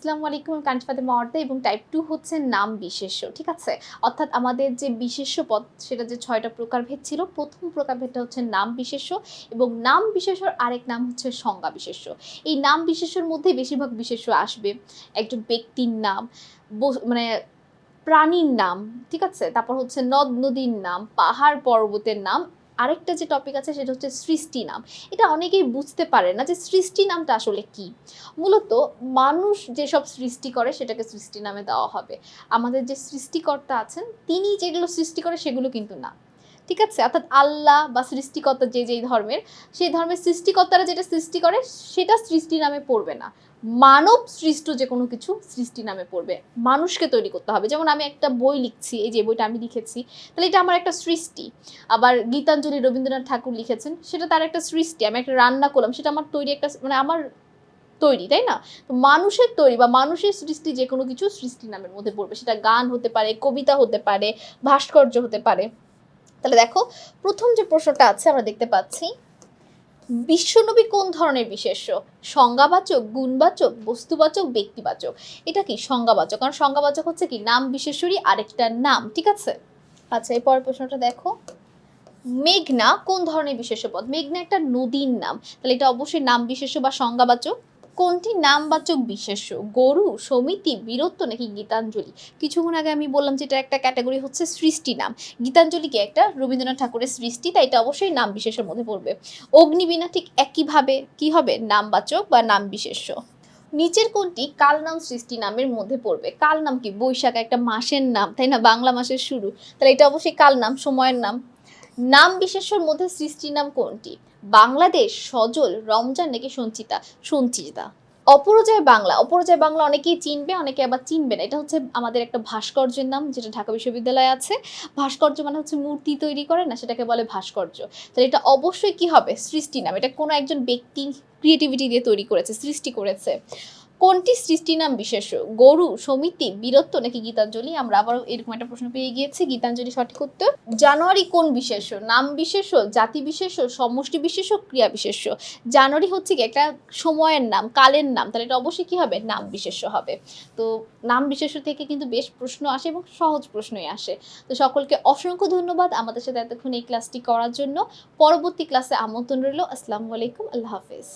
আসসালামু আলাইকুম কানিজ ফাতেমা এবং টাইপ টু হচ্ছে নাম বিশেষ্য, ঠিক আছে? অর্থাৎ আমাদের যে বিশেষ্য পদ, সেটা যে ছয়টা প্রকারভেদ ছিল, প্রথম প্রকারভেদটা হচ্ছে নাম বিশেষ্য এবং নাম বিশেষ্যর আরেক নাম হচ্ছে সংজ্ঞা বিশেষ্য। এই নাম বিশেষ্যর মধ্যে বেশিরভাগ বিশেষ্য আসবে একজন ব্যক্তির নাম মানে প্রাণীর নাম, ঠিক আছে? তারপর হচ্ছে নদ নদীর নাম পাহাড় পর্বতের নাম আরেকটা যে টপিক আছে সেটা হচ্ছে সৃষ্টি নাম। এটা অনেকেই বুঝতে পারে না যে সৃষ্টি নামটা আসলে কি। মূলত মানুষ যেসব সৃষ্টি করে সেটাকে সৃষ্টি নামে দেওয়া হবে। আমাদের যে সৃষ্টিকর্তা আছেন তিনি যেগুলো সৃষ্টি করে সেগুলো কিন্তু না। ঠিক আছে? অর্থাৎ আল্লাহ বা সৃষ্টিকর্তা যে যেই ধর্মের, সেই ধর্মের সৃষ্টিকর্তারা যেটা সৃষ্টি করে, সেটা সৃষ্টি নামে পড়বে না। মানব সৃষ্ট যে কোনো কিছু সৃষ্টি নামে পড়বে। মানুষকে তৈরি করতে হবে। যেমন আমি একটা বই লিখছি, এই যে বইটা আমি লিখেছি, তাহলে এটা আমার একটা সৃষ্টি। আবার গীতাঞ্জলি রবীন্দ্রনাথ ঠাকুর লিখেছেন, সেটা তার একটা সৃষ্টি। আমি একটা রান্না করলাম, সেটা আমার তৈরি একটা মানে আমার তৈরি, তাই না? তো মানুষের তৈরি বা মানুষের সৃষ্টি যে কোনো কিছু সৃষ্টি নামের মধ্যে পড়বে। সেটা গান হতে পারে, কবিতা হতে পারে, ভাস্কর্য হতে পারে। তাহলে দেখো, প্রথম যে প্রশ্নটা আছে আমরা দেখতে পাচ্ছি, বিশ্বনবী কোন ধরনের বিশেষ্য? সংজ্ঞাবাচক, গুণবাচক, বস্তুবাচক, ব্যক্তিবাচক? এটা কি সংজ্ঞাবাচক? কারণ সংজ্ঞাবাচক হচ্ছে কি, নাম বিশেষরই আরেকটা নাম, ঠিক আছে? আচ্ছা এই পরের প্রশ্নটা দেখো, মেঘনা কোন ধরনের বিশেষ্য পদ মেঘনা একটা নদীর নাম, তাহলে এটা অবশ্যই নাম বিশেষ্য বা সংজ্ঞাবাচক। কোনটি নামবাচক বিশেষ্য? গরু, সমিতি, বীরত্ব নাকি গীতাঞ্জলি? কিছুক্ষণ আগে আমি বললাম যে এটা একটা ক্যাটাগরি হচ্ছে সৃষ্টি নাম। গীতাঞ্জলিকে একটা? রবীন্দ্রনাথ ঠাকুরের সৃষ্টি, তাই এটা অবশ্যই নাম বিশেষের মধ্যে পড়বে। অগ্নিবীণা ঠিক একইভাবে কি হবে? নামবাচক বা নাম বিশেষ্য? নিচের কোনটি কাল নাম সৃষ্টি নামের মধ্যে পড়বে? কাল নাম কি? বৈশাখ একটা মাসের নাম, তাই না? বাংলা মাসের শুরু। তাহলে এটা অবশ্যই কাল নাম, সময়ের নাম। নাম বিশেষ্যর মধ্যে সৃষ্টির নাম কোনটি? বাংলাদেশ, সজল, রমজান নাকি সঞ্চিতা? সঞ্চিতা। অপরজয় বাংলা। অপরজয় বাংলা অনেকেই চিনবে, অনেকে আবার চিনবে না। এটা হচ্ছে আমাদের একটা ভাস্কর্যের নাম, যেটা ঢাকা বিশ্ববিদ্যালয়ে আছে। ভাস্কর্য মানে হচ্ছে মূর্তি তৈরি করে না, সেটাকে বলে ভাস্কর্য। তাহলে এটা অবশ্যই কি হবে? সৃষ্টি নাম। এটা কোনো একজন ব্যক্তি ক্রিয়েটিভিটি দিয়ে তৈরি করেছে, সৃষ্টি করেছে। কোনটি সৃষ্টি নাম বিশেষ? গরু, সমিতি, বীরত্ব নাকি গীতাঞ্জলি? আমরা আবার এরকম একটা প্রশ্ন পেয়ে গিয়েছি, গীতাঞ্জলি সঠিক উত্তর। জানুয়ারি কোন বিশেষ্য নাম বিশেষ, জাতি বিশেষ, সমষ্টি বিশেষ, ক্রিয়া বিশেষ্য জানুয়ারি হচ্ছে কি একটা সময়ের নাম, কালের নাম। তাহলে এটা অবশ্যই কি হবে? নাম বিশেষ্য হবে। তো নাম বিশেষ থেকে কিন্তু বেশ প্রশ্ন আসে এবং সহজ প্রশ্নই আসে। তো সকলকে অসংখ্য ধন্যবাদ আমাদের সাথে এতক্ষণ এই ক্লাসটি করার জন্য। পরবর্তী ক্লাসে আমন্ত্রণ রইল। আসসালামু আলাইকুম। আল্লাহ হাফেজ।